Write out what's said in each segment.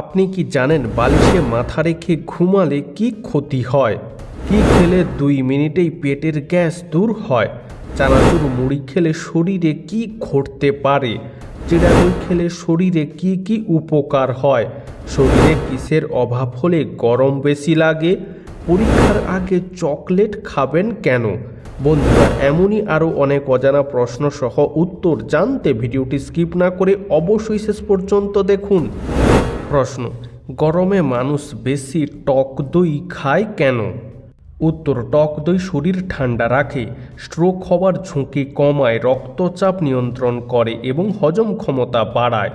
আপনি কি জানেন বালিশে মাথা রেখে ঘুমালে কি ক্ষতি হয়? কি খেলে দুই মিনিটেই পেটের গ্যাস দূর হয়? চানাচুর মুড়ি খেলে শরীরে কি ঘটতে পারে? চিড়া খেলে শরীরে কি কি উপকার হয়? শরীরে কিসের অভাব হলে গরম বেশি লাগে? পরীক্ষার আগে চকলেট খাবেন কেন? বন্ধুরা, এমনই আরও অনেক অজানা প্রশ্ন সহ উত্তর জানতে ভিডিওটি স্কিপ না করে অবশ্যই শেষ পর্যন্ত দেখুন। প্রশ্ন, গরমে মানুষ বেশি টক দই খায় কেন? উত্তর, টক দই শরীর ঠান্ডা রাখে স্ট্রোক হওয়ার ঝুঁকি কমায়, রক্তচাপ নিয়ন্ত্রণ করে এবং হজম ক্ষমতা বাড়ায়।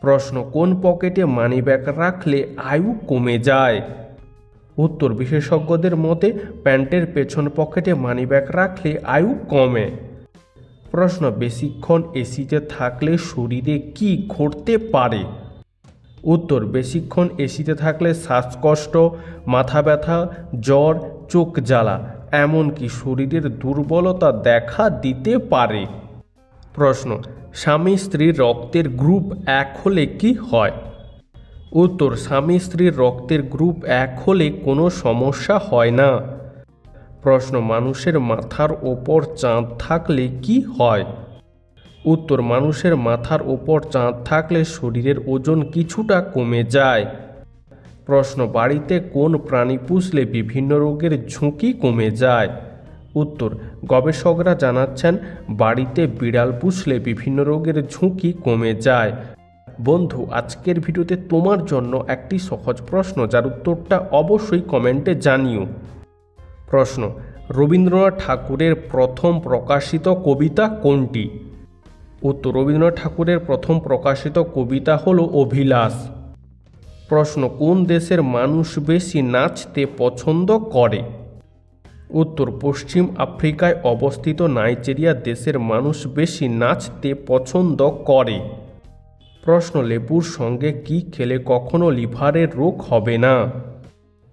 প্রশ্ন, কোন পকেটে মানিব্যাগ রাখলে আয়ু কমে যায়? উত্তর, বিশেষজ্ঞদের মতে প্যান্টের পেছন পকেটে মানিব্যাগ রাখলে আয়ু কমে। প্রশ্ন, বেশিক্ষণ এসিতে থাকলে শরীরে কি ঘটতে পারে? উত্তর, বেশিক্ষণ এসিতে থাকলে শ্বাসকষ্ট, মাথা ব্যথা, জ্বর, চোখ জ্বালা, এমনকি শরীরের দুর্বলতা দেখা দিতে পারে। প্রশ্ন, স্বামী স্ত্রীর রক্তের গ্রুপ এক হলে কি হয়? উত্তর, স্বামী স্ত্রীর রক্তের গ্রুপ এক হলে কোনো সমস্যা হয় না। প্রশ্ন, মানুষের মাথার ওপর চাঁদ থাকলে কি হয়? উত্তর মানুষের মাথার ওপর চাঁদ থাকলে শরীরের ওজন কিছুটা কমে যায়। প্রশ্ন, বাড়িতে কোন প্রাণী পুষলে বিভিন্ন রোগের ঝুঁকি কমে যায়? উত্তর, গবেষকরা জানাচ্ছেন, বাড়িতে বিড়াল পুষলে বিভিন্ন রোগের ঝুঁকি কমে যায়। বন্ধু, আজকের ভিডিওতে তোমার জন্য একটি সহজ প্রশ্ন, যার উত্তরটা অবশ্যই কমেন্টে জানিও। প্রশ্ন, রবীন্দ্রনাথ ঠাকুরের প্রথম প্রকাশিত কবিতা কোনটি? উত্তর রবীন্দ্রনাথ ঠাকুরের প্রথম প্রকাশিত কবিতা হল অভিলাষ। প্রশ্ন, কোন দেশের মানুষ বেশি নাচতে পছন্দ করে? উত্তর, পশ্চিম আফ্রিকায় অবস্থিত নাইজেরিয়া দেশের মানুষ বেশি নাচতে পছন্দ করে। প্রশ্ন, লেবুর সঙ্গে কি খেলে কখনো লিভারের রোগ হবে না?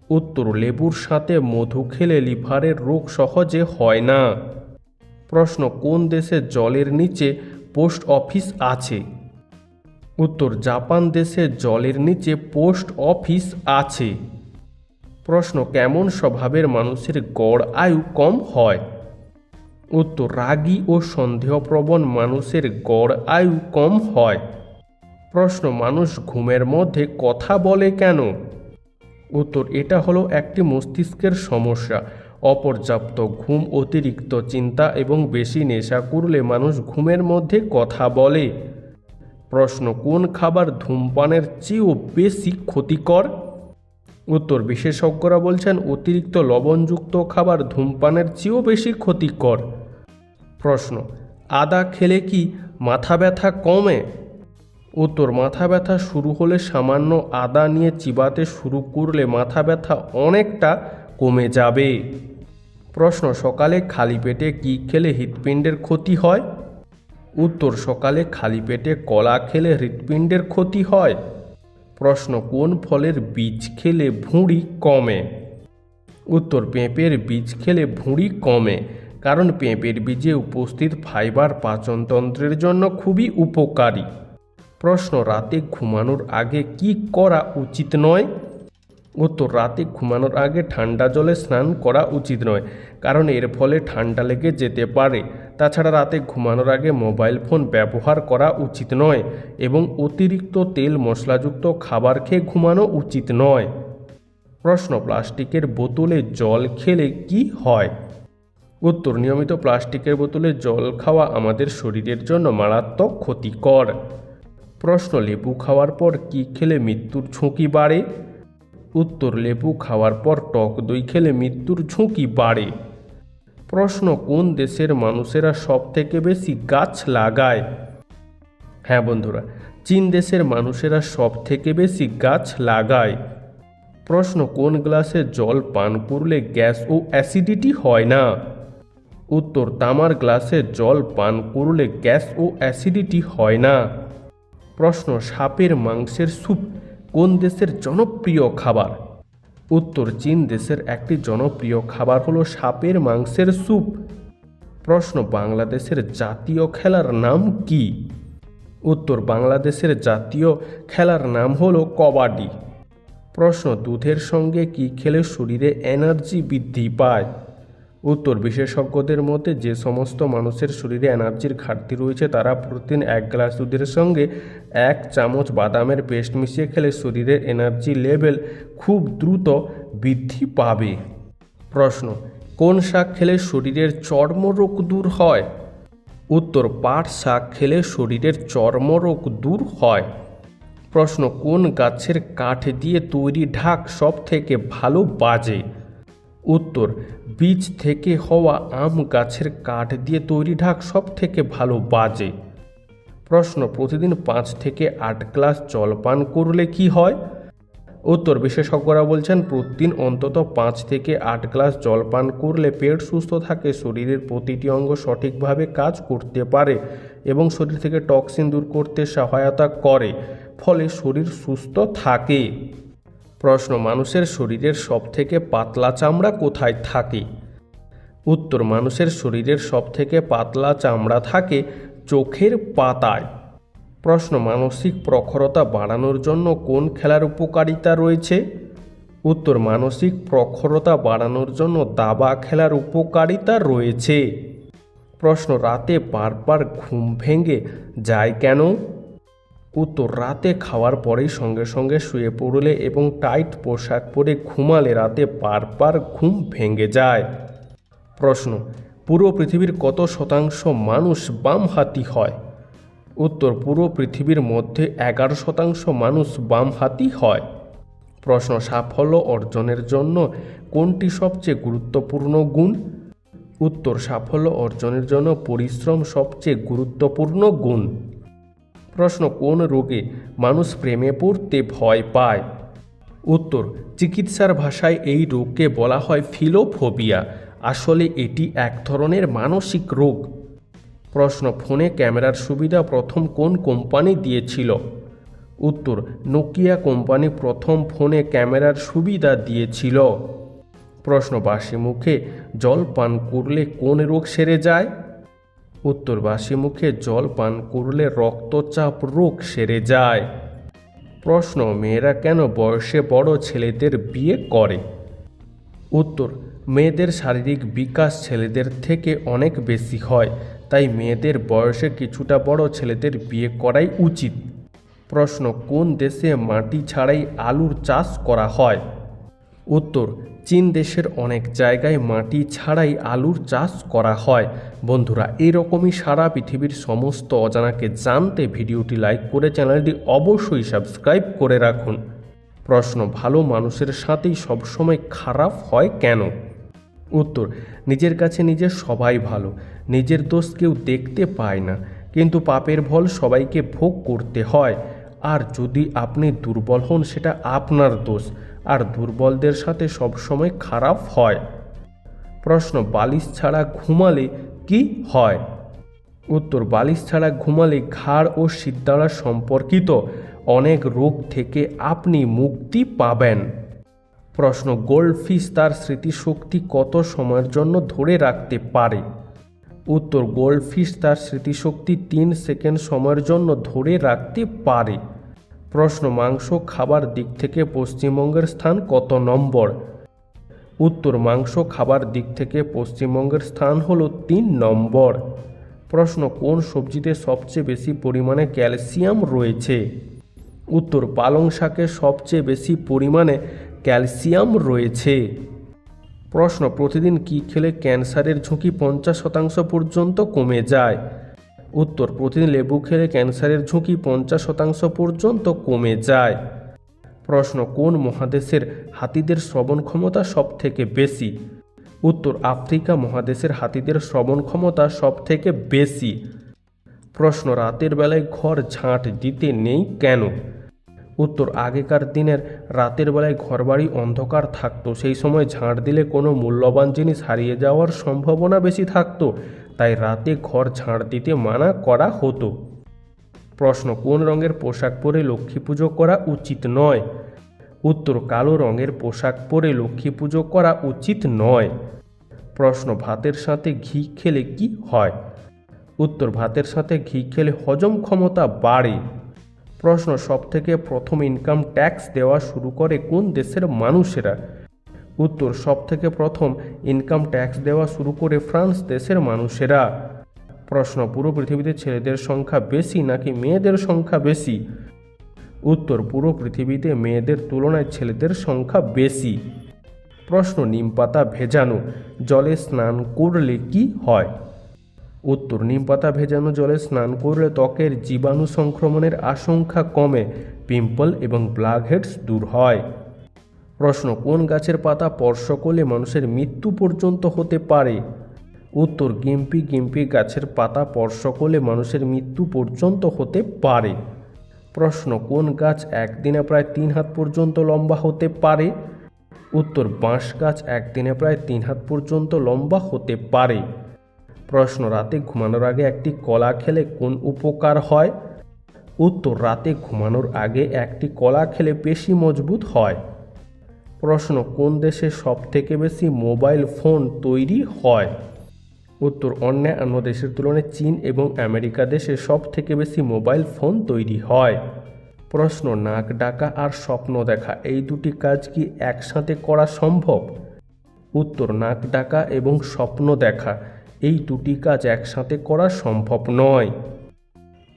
উত্তর, লেবুর সাথে মধু খেলে লিভারের রোগ সহজে হয় না। প্রশ্ন, কোন দেশে জলের নিচে পোস্ট অফিস আছে। উত্তর, জাপান দেশে জলের নিচে পোস্ট অফিস আছে। প্রশ্ন, কেমন স্বভাবের মানুষের গড় আয়ু কম হয়? উত্তর, রাগী ও সন্দেহপ্রবণ মানুষের গড় আয়ু কম হয়। প্রশ্ন, মানুষ ঘুমের মধ্যে কথা বলে কেন? উত্তর, এটা হলো একটি মস্তিষ্কের সমস্যা। অপর্যাপ্ত ঘুম, অতিরিক্ত চিন্তা এবং বেশি নেশা করলে মানুষ ঘুমের মধ্যে কথা বলে। প্রশ্ন, কোন খাবার ধূমপানের চেয়েও বেশি ক্ষতিকর? উত্তর, বিশেষজ্ঞরা বলছেন অতিরিক্ত লবণযুক্ত খাবার ধূমপানের চেয়েও বেশি ক্ষতিকর। প্রশ্ন, আদা খেলে কি মাথা ব্যথা কমে? উত্তর, মাথা ব্যথা শুরু হলে সামান্য আদা নিয়ে চিবাতে শুরু করলে মাথা ব্যথা অনেকটা কমে যাবে? প্রশ্ন, সকালে খালি পেটে কি খেলে হৃৎপিণ্ডের ক্ষতি হয়? উত্তর, সকালে খালি পেটে কলা খেলে হৃৎপিণ্ডের ক্ষতি হয়। প্রশ্ন, কোন ফলের বীজ খেলে ভুঁড়ি কমে? উত্তর, পেঁপের বীজ খেলে ভুঁড়ি কমে, কারণ পেঁপের বীজে উপস্থিত ফাইবার পাচনতন্ত্রের জন্য খুবই উপকারী। প্রশ্ন, রাতে ঘুমানোর আগে কি করা উচিত নয়? উত্তর রাতে ঘুমানোর আগে ঠান্ডা জলে স্নান করা উচিত নয়, কারণ এর ফলে ঠান্ডা লেগে যেতে পারে। তাছাড়া রাতে ঘুমানোর আগে মোবাইল ফোন ব্যবহার করা উচিত নয় এবং অতিরিক্ত তেল মশলাযুক্ত খাবার খেয়ে ঘুমানো উচিত নয়। প্রশ্ন, প্লাস্টিকের বোতলে জল খেলে কি হয়? উত্তর, নিয়মিত প্লাস্টিকের বোতলে জল খাওয়া আমাদের শরীরের জন্য মারাত্মক ক্ষতিকর। প্রশ্ন, লেবু খাওয়ার পর কি খেলে মৃত্যুর ঝুঁকি বাড়ে? উত্তর লেবু খাওয়ার পর টক দই খেলে মৃত্যুর ঝুঁকি বাড়ে। প্রশ্ন, কোন দেশের মানুষেরা সব থেকে বেশি গাছ লাগায়? হ্যাঁ বন্ধুরা, চীন দেশের মানুষেরা সব থেকে বেশি গাছ লাগায়। প্রশ্ন, কোন গ্লাসে জল পান করলে গ্যাস ও অ্যাসিডিটি হয় না? উত্তর, তামার গ্লাসে জল পান করলে গ্যাস ও অ্যাসিডিটি হয় না। প্রশ্ন, সাপের মাংসের স্যুপ কোন দেশের জনপ্রিয় খাবার? উত্তর, চীন দেশের একটি জনপ্রিয় খাবার হলো সাপের মাংসের স্যুপ। প্রশ্ন, বাংলাদেশের জাতীয় খেলার নাম কি? উত্তর, বাংলাদেশের জাতীয় খেলার নাম হলো কবাডি। প্রশ্ন, দুধের সঙ্গে কি খেলে শরীরে এনার্জি বৃদ্ধি পায়? উত্তর, বিশেষজ্ঞদের মতে যে সমস্ত মানুষের শরীরে এনার্জির ঘাটতি রয়েছে, তারা প্রতিদিন এক গ্লাস দুধের সঙ্গে এক চামচ বাদামের পেস্ট মিশিয়ে খেলে শরীরের এনার্জি লেভেল খুব দ্রুত বৃদ্ধি পাবে। প্রশ্ন, কোন শাক খেলে শরীরের চর্মরোগ দূর হয়? উত্তর, পাট শাক খেলে শরীরের চর্মরোগ দূর হয়। প্রশ্ন, কোন গাছের কাঠ দিয়ে তৈরি ঢাক সব থেকে ভালো বাজে? উত্তর বীজ থেকে হওয়া আম গাছের কাঠ দিয়ে তৈরি ঢাক সব থেকে ভালো বাজে। প্রশ্ন, প্রতিদিন পাঁচ থেকে আট গ্লাস জল পান করলে কি হয়? উত্তর, বিশেষজ্ঞরা বলছেন, প্রতিদিন অন্তত পাঁচ থেকে আট গ্লাস জল পান করলে পেট সুস্থ থাকে, শরীরের প্রতিটি অঙ্গ সঠিকভাবে কাজ করতে পারে এবং শরীর থেকে টক্সিন দূর করতে সহায়তা করে, ফলে শরীর সুস্থ থাকে। প্রশ্ন, মানুষের শরীরের সবথেকে পাতলা চামড়া কোথায় থাকে? উত্তর, মানুষের শরীরের সবথেকে পাতলা চামড়া থাকে চোখের পাতায়। প্রশ্ন, মানসিক প্রখরতা বাড়ানোর জন্য কোন খেলার উপকারিতা রয়েছে? উত্তর, মানসিক প্রখরতা বাড়ানোর জন্য দাবা খেলার উপকারিতা রয়েছে। প্রশ্ন, রাতে বারবার ঘুম ভেঙে যায় কেন? উত্তর রাতে খাওয়ার পরেই সঙ্গে সঙ্গে শুয়ে পড়লে এবং টাইট পোশাক পরে ঘুমালে রাতে বারবার ঘুম ভেঙে যায়। প্রশ্ন, পুরো পৃথিবীর কত শতাংশ মানুষ বামহাতি হয়? উত্তর, পুরো পৃথিবীর মধ্যে এগারো শতাংশ মানুষ বামহাতি হয়। প্রশ্ন, সাফল্য অর্জনের জন্য কোনটি সবচেয়ে গুরুত্বপূর্ণ গুণ? উত্তর, সাফল্য অর্জনের জন্য পরিশ্রম সবচেয়ে গুরুত্বপূর্ণ গুণ। প্রশ্ন, কোন রোগে মানুষ প্রেমে পড়তে ভয় পায়? উত্তর, চিকিৎসার ভাষায় এই রোগকে বলা হয় ফিলোফোবিয়া। আসলে এটি এক ধরনের মানসিক রোগ। প্রশ্ন, ফোনে ক্যামেরার সুবিধা প্রথম কোন কোম্পানি দিয়েছিল? উত্তর, নোকিয়া কোম্পানি প্রথম ফোনে ক্যামেরার সুবিধা দিয়েছিল। প্রশ্ন বাসি মুখে জল পান করলে কোন রোগ সেরে যায়? উত্তর বাসি মুখে জল পান করলে রক্তচাপ রোগ সেরে যায়। প্রশ্ন, মেয়েরা কেন বয়সে বড় ছেলেদের বিয়ে করে? উত্তর, মেয়েদের শারীরিক বিকাশ ছেলেদের থেকে অনেক বেশি হয়, তাই মেয়েদের বয়সে কিছুটা বড় ছেলেদের বিয়ে করাই উচিত। প্রশ্ন, কোন দেশে মাটি ছাড়াই আলুর চাষ করা হয়? উত্তর চীন দেশের অনেক জায়গায় মাটি ছাড়াই আলুর চাষ করা হয়। বন্ধুরা, এরকমই সারা পৃথিবীর সমস্ত অজানাকে জানতে ভিডিওটি লাইক করে চ্যানেলটি অবশ্যই সাবস্ক্রাইব করে রাখুন। প্রশ্ন, ভালো মানুষের সাথেই সবসময় খারাপ হয় কেন? উত্তর, নিজের কাছে নিজের সবাই ভালো, নিজের দোষ কেউ দেখতে পায় না, কিন্তু পাপের ফল সবাইকে ভোগ করতে হয়। আর যদি আপনি দুর্বল হন, সেটা আপনার দোষ। আর দুর্বলদের সাথে সবসময় খারাপ হয়। প্রশ্ন, বালিশ ছাড়া ঘুমালে কি হয়? উত্তর, বালিশ ছাড়া ঘুমালে ঘাড় ও সিদ্ধারা সম্পর্কিত অনেক রোগ থেকে আপনি মুক্তি পাবেন। প্রশ্ন, গোল্ডফিশ তার স্মৃতিশক্তি কত সময়ের জন্য ধরে রাখতে পারে? উত্তর, গোল্ডফিশ তার স্মৃতিশক্তি তিন সেকেন্ড সময়ের জন্য ধরে রাখতে পারে। প্রশ্ন, মাংস খাবার দিক থেকে পশ্চিমবঙ্গের স্থান কত নম্বর? উত্তর, মাংস খাবার দিক থেকে পশ্চিমবঙ্গের স্থান হলো তিন নম্বর। প্রশ্ন, কোন সবজিতে সবচেয়ে বেশি পরিমাণে ক্যালসিয়াম রয়েছে? উত্তর, পালং শাকে সবচেয়ে বেশি পরিমাণে ক্যালসিয়াম রয়েছে। প্রশ্ন, প্রতিদিন কি খেলে ক্যান্সারের ঝুঁকি পঞ্চাশ শতাংশ পর্যন্ত কমে যায়? উত্তর, প্রতিদিন লেবু খেলে ক্যান্সারের ঝুঁকি পঞ্চাশ শতাংশ পর্যন্ত কমে যায়। প্রশ্ন, কোন মহাদেশের হাতিদের শ্রবণ ক্ষমতা সব থেকে বেশি? উত্তর, আফ্রিকা মহাদেশের হাতিদের শ্রবণ ক্ষমতা সব থেকে বেশি। প্রশ্ন, রাতের বেলায় ঘর ঝাঁট দিতে নেই কেন? উত্তর, আগেকার দিনের রাতের বেলায় ঘরবাড়ি অন্ধকার থাকতো, সেই সময় ঝাঁট দিলে কোনো মূল্যবান জিনিস হারিয়ে যাওয়ার সম্ভাবনা বেশি থাকতো। তাই রাতে ঘর ঝাঁট দিতে মানা করা হতো। প্রশ্ন, কোন রঙের পোশাক পরে লক্ষ্মী পুজো করা উচিত নয়? উত্তর, কালো রঙের পোশাক পরে লক্ষ্মী পুজো করা উচিত নয়। প্রশ্ন, ভাতের সাথে ঘি খেলে কি হয়? উত্তর, ভাতের সাথে ঘি খেলে হজম ক্ষমতা বাড়ে। প্রশ্ন, সবথেকে প্রথম ইনকাম ট্যাক্স দেওয়া শুরু করে কোন দেশের মানুষেরা? উত্তর, সবথেকে প্রথম ইনকাম ট্যাক্স দেওয়া শুরু করে ফ্রান্স দেশের মানুষেরা। প্রশ্ন, পুরো পৃথিবীতে ছেলেদের সংখ্যা বেশি নাকি মেয়েদের সংখ্যা বেশি? উত্তর, পুরো পৃথিবীতে মেয়েদের তুলনায় ছেলেদের সংখ্যা বেশি। প্রশ্ন, নিম পাতা ভেজানো জলে স্নান করলে কি হয়? উত্তর, নিম পাতা ভেজানো জলে স্নান করলে ত্বকের জীবাণু সংক্রমণের আশঙ্কা কমে, পিম্পল এবং ব্ল্যাক হেডস দূর হয়। প্রশ্ন, কোন গাছের পাতা স্পর্শ করলে মানুষের মৃত্যু পর্যন্ত হতে পারে? উত্তর, গিম্পি গিম্পি গাছের পাতা স্পর্শ করলে মানুষের মৃত্যু পর্যন্ত হতে পারে। প্রশ্ন, কোন গাছ একদিনে প্রায় তিন হাত পর্যন্ত লম্বা হতে পারে? উত্তর, বাঁশ গাছ একদিনে প্রায় তিন হাত পর্যন্ত লম্বা হতে পারে। প্রশ্ন, রাতে ঘুমানোর আগে একটি কলা খেলে কোন উপকার হয়? উত্তর, রাতে ঘুমানোর আগে একটি কলা খেলে পেশি মজবুত হয়। প্রশ্ন, কোন দেশে সবথেকে বেশি মোবাইল ফোন তৈরি হয়? উত্তর অন্যান্য দেশের তুলনায় চীন এবং আমেরিকা দেশে সব থেকে বেশি মোবাইল ফোন তৈরি হয়। প্রশ্ন, নাক, ডাকা আর স্বপ্ন দেখা, এই দুটি কাজ কি একসাথে করা সম্ভব? উত্তর, নাক, ডাকা এবং স্বপ্ন দেখা, এই দুটি কাজ একসাথে করা সম্ভব নয়।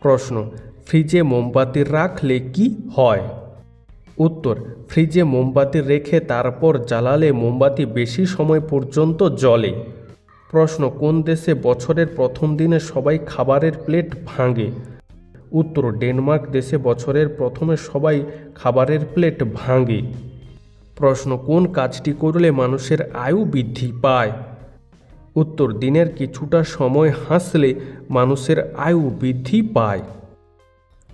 প্রশ্ন, ফ্রিজে মোমবাতি রাখলে কি হয়? উত্তর, ফ্রিজে মোমবাতি রেখে তারপর জ্বালালে মোমবাতি বেশি সময় পর্যন্ত জ্বলে। প্রশ্ন, কোন দেশে বছরের প্রথম দিনে সবাই খাবারের প্লেট ভাঙে? উত্তর, ডেনমার্ক দেশে বছরের প্রথমে সবাই খাবারের প্লেট ভাঙে। প্রশ্ন, কোন কাজটি করলে মানুষের আয়ু বৃদ্ধি পায়? উত্তর, দিনের কিছুটা সময় হাসলে মানুষের আয়ু বৃদ্ধি পায়।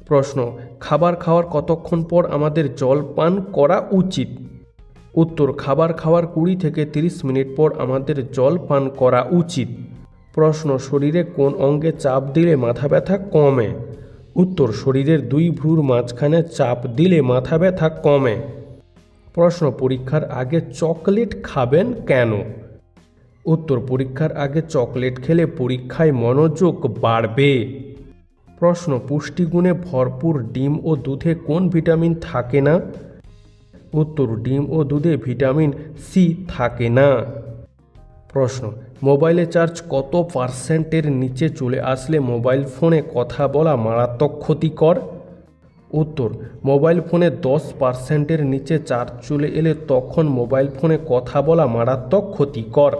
প্রশ্ন, খাবার খাওয়ার কতক্ষণ পর আমাদের জল পান করা উচিত? উত্তর, খাবার খাওয়ার কুড়ি থেকে তিরিশ মিনিট পর আমাদের জল পান করা উচিত। প্রশ্ন, শরীরে কোন অঙ্গে চাপ দিলে মাথা ব্যথা কমে? উত্তর, শরীরের দুই ভ্রুর মাঝখানে চাপ দিলে মাথা ব্যথা কমে। প্রশ্ন, পরীক্ষার আগে চকলেট খাবেন কেন? উত্তর, পরীক্ষার আগে চকলেট খেলে পরীক্ষায় মনোযোগ বাড়বে। প্রশ্ন, পুষ্টিগুণে ভরপুর ডিম ও দুধে কোন ভিটামিন থাকে না? উত্তর, ডিম ও দুধে ভিটামিন সি থাকে না। প্রশ্ন, মোবাইলে চার্জ কত পার্সেন্টের নিচে চলে আসলে মোবাইল ফোনে কথা বলা মারাত্মক ক্ষতিকর? উত্তর, মোবাইল ফোনে দশ পার্সেন্টের নিচে চার্জ চলে এলে তখন মোবাইল ফোনে কথা বলা মারাত্মক ক্ষতিকর।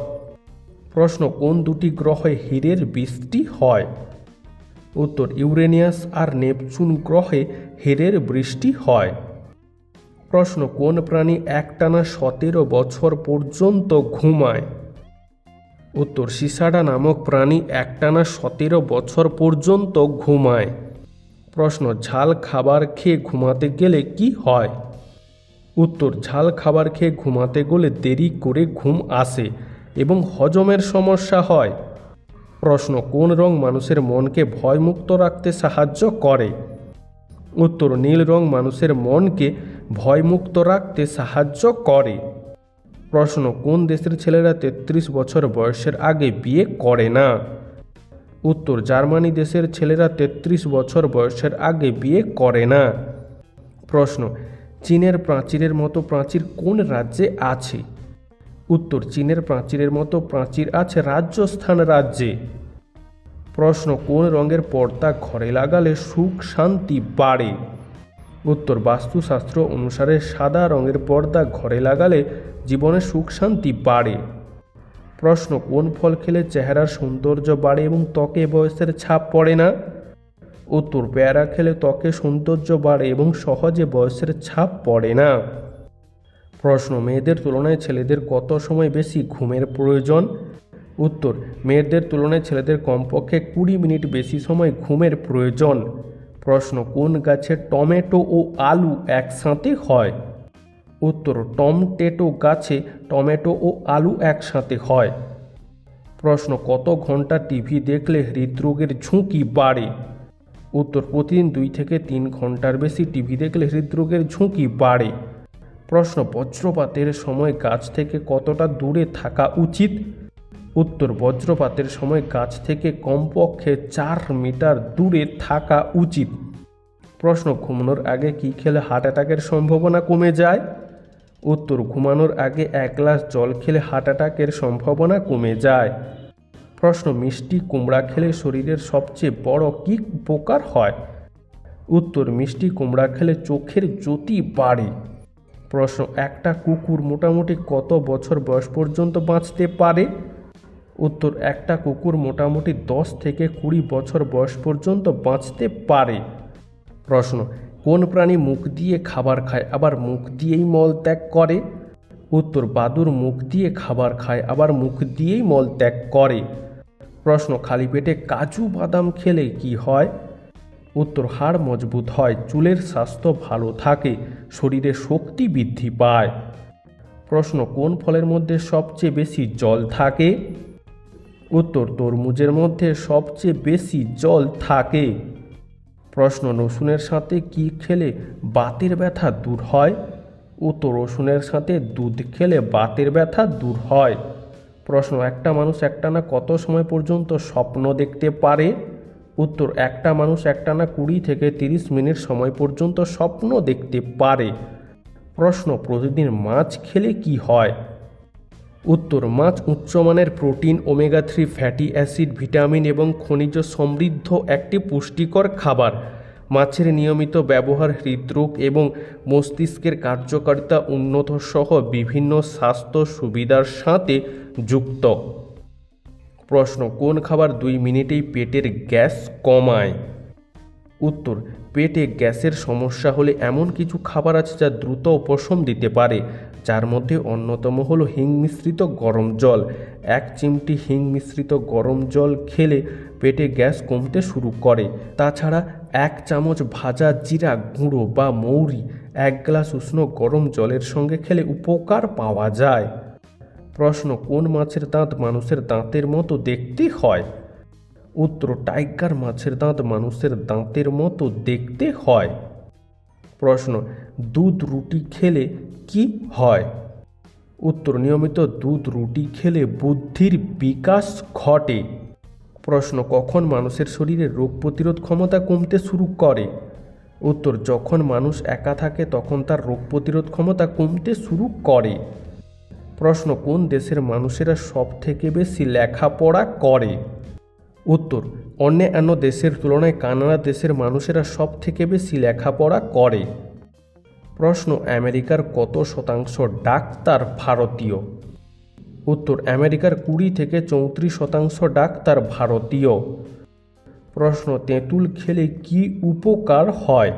প্রশ্ন, কোন দুটি গ্রহে হীরের বৃষ্টি হয়? উত্তর ইউরেনিয়াস আর নেপচুন গ্রহে হীরের বৃষ্টি হয়। প্রশ্ন, কোন প্রাণী একটানা সতেরো বছর পর্যন্ত ঘুমায়? উত্তর, সিসাডা নামক প্রাণী একটানা সতেরো বছর পর্যন্ত ঘুমায়। প্রশ্ন, ঝাল খাবার খেয়ে ঘুমাতে গেলে কি হয়? উত্তর, ঝাল খাবার খেয়ে ঘুমাতে গেলে দেরি করে ঘুম আসে এবং হজমের সমস্যা হয়। প্রশ্ন, কোন রং মানুষের মনকে ভয়মুক্ত রাখতে সাহায্য করে? উত্তর, নীল রং মানুষের মনকে ভয়মুক্ত রাখতে সাহায্য করে। প্রশ্ন, কোন দেশের ছেলেরা তেত্রিশ বছর বয়সের আগে বিয়ে করে না? উত্তর, জার্মানি দেশের ছেলেরা তেত্রিশ বছর বয়সের আগে বিয়ে করে না। প্রশ্ন, চীনের প্রাচীরের মতো প্রাচীর কোন রাজ্যে আছে? উত্তর চীনের প্রাচীরের মতো প্রাচীর আছে রাজস্থান রাজ্যে। প্রশ্ন, কোন রঙের পর্দা ঘরে লাগালে সুখ শান্তি বাড়ে? উত্তর, বাস্তুশাস্ত্র অনুসারে সাদা রঙের পর্দা ঘরে লাগালে জীবনে সুখ শান্তি বাড়ে। প্রশ্ন, কোন ফল খেলে চেহারার সৌন্দর্য বাড়ে এবং ত্বকে বয়সের ছাপ পড়ে না? উত্তর, পেয়ারা খেলে ত্বকে সৌন্দর্য বাড়ে এবং সহজে বয়সের ছাপ পড়ে না। প্রশ্ন, মেয়েদের তুলনায় ছেলেদের কত সময় বেশি ঘুমের প্রয়োজন? উত্তর, মেয়েদের তুলনায় ছেলেদের কমপক্ষে কুড়ি মিনিট বেশি সময় ঘুমের প্রয়োজন। প্রশ্ন, কোন গাছে টমেটো ও আলু একসাথে হয়? উত্তর টমটেটো গাছে টমেটো ও আলু একসাথে হয়। প্রশ্ন, কত ঘণ্টা টিভি দেখলে হৃদরোগের ঝুঁকি বাড়ে? উত্তর, প্রতিদিন দুই থেকে তিন ঘণ্টার বেশি টিভি দেখলে হৃদরোগের ঝুঁকি বাড়ে। প্রশ্ন, বজ্রপাতের সময় গাছ থেকে কতটা দূরে থাকা উচিত? উত্তর, বজ্রপাতের সময় গাছ থেকে কমপক্ষে চার মিটার দূরে থাকা উচিত। প্রশ্ন, ঘুমানোর আগে কি খেলে হার্ট অ্যাটাকের সম্ভাবনা কমে যায়? উত্তর, ঘুমানোর আগে এক গ্লাস জল খেলে হার্ট অ্যাটাকের সম্ভাবনা কমে যায়। প্রশ্ন, মিষ্টি কুমড়া খেলে শরীরের সবচেয়ে বড় কী উপকার হয়? উত্তর, মিষ্টি কুমড়া খেলে চোখের জ্যোতি বাড়ে। প্রশ্ন, একটা কুকুর মোটামুটি কত বছর বয়স পর্যন্ত বাঁচতে পারে? উত্তর, একটা কুকুর মোটামুটি দশ থেকে কুড়ি বছর বয়স পর্যন্ত বাঁচতে পারে। প্রশ্ন, কোন প্রাণী মুখ দিয়ে খাবার খায়, আবার মুখ দিয়েই মল ত্যাগ করে? উত্তর, বাদুর মুখ দিয়ে খাবার খায়, আবার মুখ দিয়েই মল ত্যাগ করে। প্রশ্ন, খালি পেটে কাজু বাদাম খেলে কি হয়? উত্তর হাড় মজবুত হয়, চুলের স্বাস্থ্য ভালো থাকে, শরীরে শক্তি বৃদ্ধি পায়। প্রশ্ন, কোন ফলের মধ্যে সবচেয়ে বেশি জল থাকে? উত্তর, তরমুজের মধ্যে সবচেয়ে বেশি জল থাকে। প্রশ্ন, রসুনের সাথে কি খেলে বাতের ব্যথা দূর হয়? উত্তর, রসুনের সাথে দুধ খেলে বাতের ব্যথা দূর হয়। প্রশ্ন, একটা মানুষ একটানা কত সময় পর্যন্ত স্বপ্ন দেখতে পারে? উত্তর, একটা মানুষ একটানা কুড়ি থেকে তিরিশ মিনিট সময় পর্যন্ত স্বপ্ন দেখতে পারে। প্রশ্ন, প্রতিদিন মাছ খেলে কি হয়? উত্তর, মাছ উচ্চমানের protein, omega three, fatty acid, vitamin এবং খনিজ সমৃদ্ধ একটি পুষ্টিকর খাবার। মাছের নিয়মিত ব্যবহার, হৃদরোগ এবং মস্তিষ্কের কার্যকারিতা উন্নত সহ বিভিন্ন স্বাস্থ্য সুবিধার সাথে যুক্ত। প্রশ্ন, কোন খাবার দুই মিনিটেই পেটের গ্যাস কমায়? উত্তর, পেটে গ্যাসের সমস্যা হলে এমন কিছু খাবার আছে যা দ্রুত উপশম দিতে পারে, যার মধ্যে অন্যতম হলো হিং মিশ্রিত গরম জল। এক চিমটি হিং মিশ্রিত গরম জল খেলে পেটে গ্যাস কমতে শুরু করে। তাছাড়া এক চামচ ভাজা জিরা গুঁড়ো বা মৌরি, এক গ্লাস উষ্ণ গরম জলের সঙ্গে খেলে উপকার পাওয়া যায়। প্রশ্ন, কোন মাছের দাঁত মানুষের দাঁতের মতো দেখতে হয়? উত্তর, টাইগার মাছের দাঁত মানুষের দাঁতের মতো দেখতে হয়। প্রশ্ন, দুধ রুটি খেলে কি হয়? উত্তর, নিয়মিত দুধ রুটি খেলে বুদ্ধির বিকাশ ঘটে। প্রশ্ন, কখন মানুষের শরীরে রোগ প্রতিরোধ ক্ষমতা কমতে শুরু করে? উত্তর, যখন মানুষ একা থাকে তখন তার রোগ প্রতিরোধ ক্ষমতা কমতে শুরু করে। প্রশ্ন, কোন দেশের মানুষেরা সব থেকে বেশি লেখাপড়া করে? উত্তর, অন্যান্য দেশের তুলনায় কানাডা দেশের মানুষেরা সব থেকে বেশি লেখাপড়া করে। প্রশ্ন, আমেরিকার কত শতাংশ ডাক্তার ভারতীয়? উত্তর, আমেরিকার কুড়ি থেকে চৌত্রিশ শতাংশ ডাক্তার ভারতীয়। প্রশ্ন, তেঁতুল খেলে কি উপকার হয়?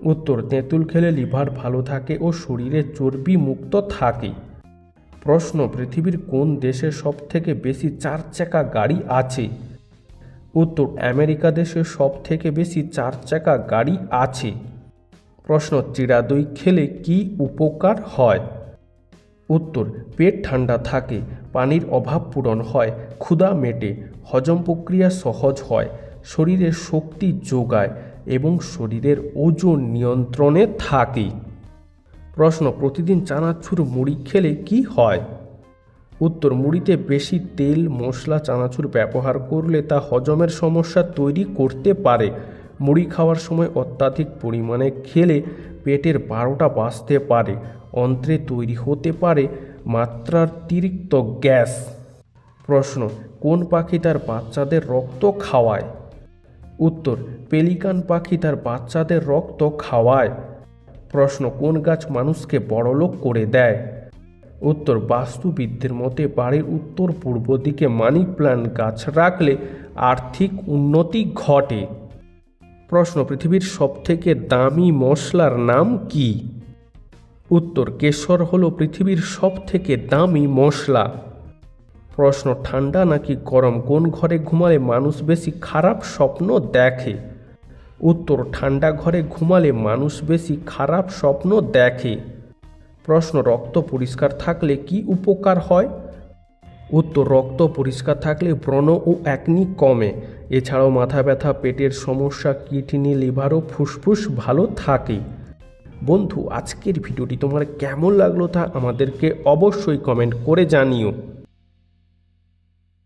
উত্তর, তেঁতুল খেলে লিভার ভালো থাকে ও শরীরে চর্বি মুক্ত থাকে। প্রশ্ন, পৃথিবীর কোন দেশে সব থেকে বেশি চার চাকা গাড়ি আছে? উত্তর, আমেরিকা দেশে সব থেকে বেশি চার চাকা গাড়ি আছে। প্রশ্ন চিড়া দই খেলে কি উপকার হয়? উত্তর, পেট ঠান্ডা থাকে, পানির অভাব পূরণ হয়, ক্ষুধা মেটে, হজম প্রক্রিয়া সহজ হয়, শরীরে শক্তি যোগায় এবং শরীরের ওজন নিয়ন্ত্রণে থাকে। প্রশ্ন, প্রতিদিন চানাচুর মুড়ি খেলে কি হয়? উত্তর, মুড়িতে বেশি তেল, মশলা, চানাচুর ব্যবহার করলে তা হজমের সমস্যা তৈরি করতে পারে। মুড়ি খাওয়ার সময় অত্যাধিক পরিমাণে খেলে পেটের বারোটা বাঁচতে পারে, অন্ত্রে তৈরি হতে পারে মাত্রাতিরিক্ত গ্যাস। প্রশ্ন, কোন পাখি তার বাচ্চাদের রক্ত খাওয়ায়? উত্তর, পেলিকান পাখি তার বাচ্চাদের রক্ত খাওয়ায়। প্রশ্ন, কোন গাছ মানুষকে বড়লোক করে দেয়? উত্তর, বাস্তুবিদদের মতে বাড়ির উত্তর পূর্ব দিকে মানি প্ল্যান্ট গাছ রাখলে আর্থিক উন্নতি ঘটে। প্রশ্ন, পৃথিবীর সবথেকে দামি মশলার নাম কি? উত্তর, কেশর হলো পৃথিবীর সবথেকে দামি মশলা। প্রশ্ন, ঠান্ডা নাকি গরম? কোন ঘরে ঘুমালে মানুষ বেশি খারাপ স্বপ্ন দেখে? উত্তর, ঠান্ডা ঘরে ঘুমালে মানুষ বেশি খারাপ স্বপ্ন দেখে। প্রশ্ন, রক্ত পরিষ্কার থাকলে কি উপকার হয়? উত্তর, রক্ত পরিষ্কার থাকলে ব্রণ ও একনি কমে। এছাড়াও মাথা ব্যথা, পেটের সমস্যা, কিডনি লিভার ও ফুসফুস ভালো থাকে। বন্ধু, আজকের ভিডিওটি তোমার কেমন লাগল তা আমাদেরকে অবশ্যই কমেন্ট করে জানিও।